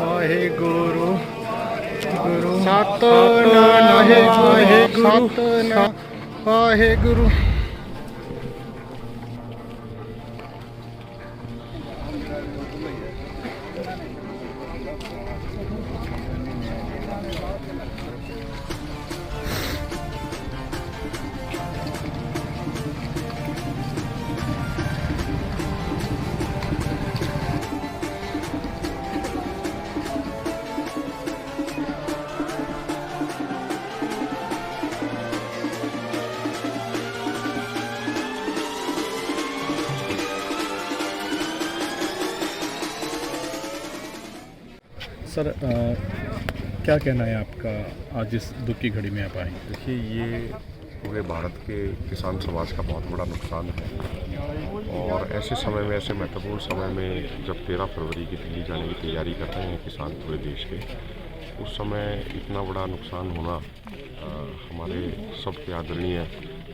Waheguru Guru. Satnam Waheguru. Satnam Waheguru. Sir अ, क्या कहना है आपका? आज इस दुख की घड़ी में आप आए। देखिए ये पूरे भारत के किसान समाज का बहुत बड़ा नुकसान है। और ऐसे समय में ऐसे महत्वपूर्ण समय में जब तेरह फरवरी की दिल्ली जाने की तैयारी कर रहे हैं किसान पूरे देश के उस समय इतना बड़ा नुकसान होना अ, हमारे सबके आदरणीय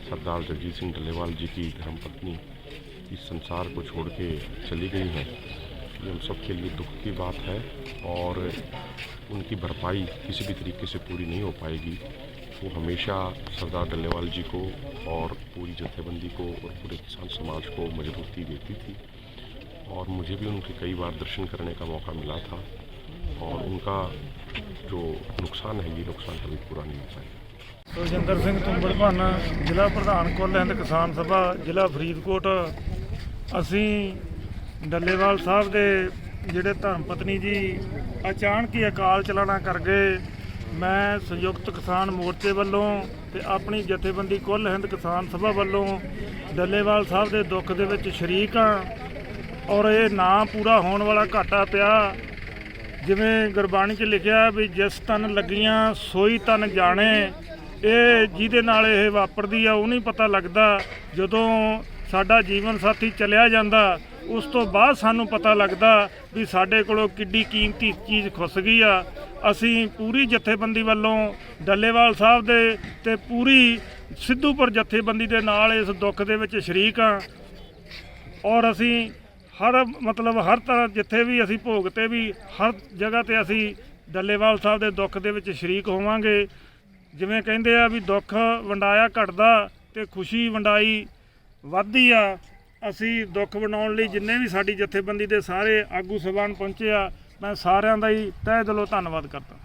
सरदार जगजीत सिंह डल्लेवाल जी की धर्मपत्नी इस संसार को छोड़ के चली गई हैं। ये हम सब के लिए दुख की बात है और उनकी भरपाई किसी भी तरीके से पूरी नहीं हो पाएगी वो हमेशा सरदार डल्लेवाल जी को और पूरी जत्थेबंदी को और पूरे किसान समाज को मजबूती देती थी और मुझे भी उनके कई बार दर्शन करने का मौका मिला था और उनका जो नुकसान है ये नुकसान कभी पूरा नहीं हो पाएगा ਸੁਖਜਿੰਦਰ ਸਿੰਘ ਤੁੰਬੜ ਭੰਨ ਜ਼ਿਲ੍ਹਾ ਪ੍ਰਧਾਨ ਕੁੱਲ ਹਿੰਦ ਕਿਸਾਨ ਸਭਾ ਜ਼ਿਲ੍ਹਾ ਫਰੀਦਕੋਟ ਅਸੀਂ ਡੱਲੇਵਾਲ ਸਾਹਿਬ ਦੇ ਜਿਹੜੇ ਧਰਮ ਪਤਨੀ ਜੀ ਅਚਾਨਕ ਹੀ ਅਕਾਲ ਚਲਾਣਾ ਕਰ ਗਏ। ਮੈਂ ਸੰਯੁਕਤ ਕਿਸਾਨ ਮੋਰਚੇ ਵੱਲੋਂ ਤੇ ਆਪਣੀ ਜਥੇਬੰਦੀ ਕੁੱਲ ਹਿੰਦ ਕਿਸਾਨ ਸਭਾ ਵੱਲੋਂ ਡੱਲੇਵਾਲ ਸਾਹਿਬ ਦੇ ਦੁੱਖ ਦੇ ਵਿੱਚ ਸ਼ਰੀਕ ਹਾਂ ਔਰ ਇਹ ਨਾ ਪੂਰਾ ਹੋਣ ਵਾਲਾ ਘਾਟਾ ਪਿਆ। ਜਿਵੇਂ ਗੁਰਬਾਣੀ 'ਚ ਲਿਖਿਆ ਵੀ ਜਿਸ ਤਨ ਲੱਗੀਆਂ, ਸੋਈ ਤਨ ਜਾਣੇ। ਇਹ ਜਿਹਦੇ ਨਾਲ ਇਹ ਵਾਪਰਦੀ ਆ, ਉਹ ਨਹੀਂ ਪਤਾ ਲੱਗਦਾ। ਜਦੋਂ ਸਾਡਾ ਜੀਵਨ ਸਾਥੀ ਚਲਿਆ ਜਾਂਦਾ ਉਸ ਤੋਂ ਬਾਅਦ ਸਾਨੂੰ ਪਤਾ ਲੱਗਦਾ ਵੀ ਸਾਡੇ ਕੋਲੋਂ ਕਿੱਡੀ ਕੀਮਤੀ ਚੀਜ਼ ਖੁੱਸ ਗਈ ਆ। ਅਸੀਂ ਪੂਰੀ ਜਥੇਬੰਦੀ ਵੱਲੋਂ ਡੱਲੇਵਾਲ ਸਾਹਿਬ ਦੇ ਤੇ ਪੂਰੀ ਸਿੱਧੂਪੁਰ ਜਥੇਬੰਦੀ ਦੇ ਨਾਲ ਇਸ ਦੁੱਖ ਦੇ ਵਿੱਚ ਸ਼ਰੀਕ ਆ। ਔਰ ਅਸੀਂ ਹਰ ਮਤਲਬ ਹਰ ਤਰ੍ਹਾਂ ਜਿੱਥੇ ਵੀ ਅਸੀਂ ਭੋਗ ਤੇ ਵੀ ਹਰ ਜਗ੍ਹਾ ਤੇ ਅਸੀਂ ਡੱਲੇਵਾਲ ਸਾਹਿਬ ਦੇ ਦੁੱਖ ਦੇ ਵਿੱਚ ਸ਼ਰੀਕ ਹੋਵਾਂਗੇ। ਜਿਵੇਂ ਕਹਿੰਦੇ ਆ ਵੀ ਦੁੱਖ ਵੰਡਾਇਆ ਘਟਦਾ ਤੇ ਖੁਸ਼ੀ ਵੰਡਾਈ ਵੱਧਦੀ ਆ। ਅਸੀਂ ਦੁੱਖ ਵੰਡਾਉਣ ਲਈ ਜਿੰਨੇ ਵੀ ਸਾਡੀ ਜਥੇਬੰਦੀ ਦੇ ਸਾਰੇ ਆਗੂ ਸਭਾਨ ਪਹੁੰਚੇ ਆ, ਮੈਂ ਸਾਰਿਆਂ ਦਾ ਹੀ ਤਹਿ ਦਿਲੋਂ ਧੰਨਵਾਦ ਕਰਦਾ।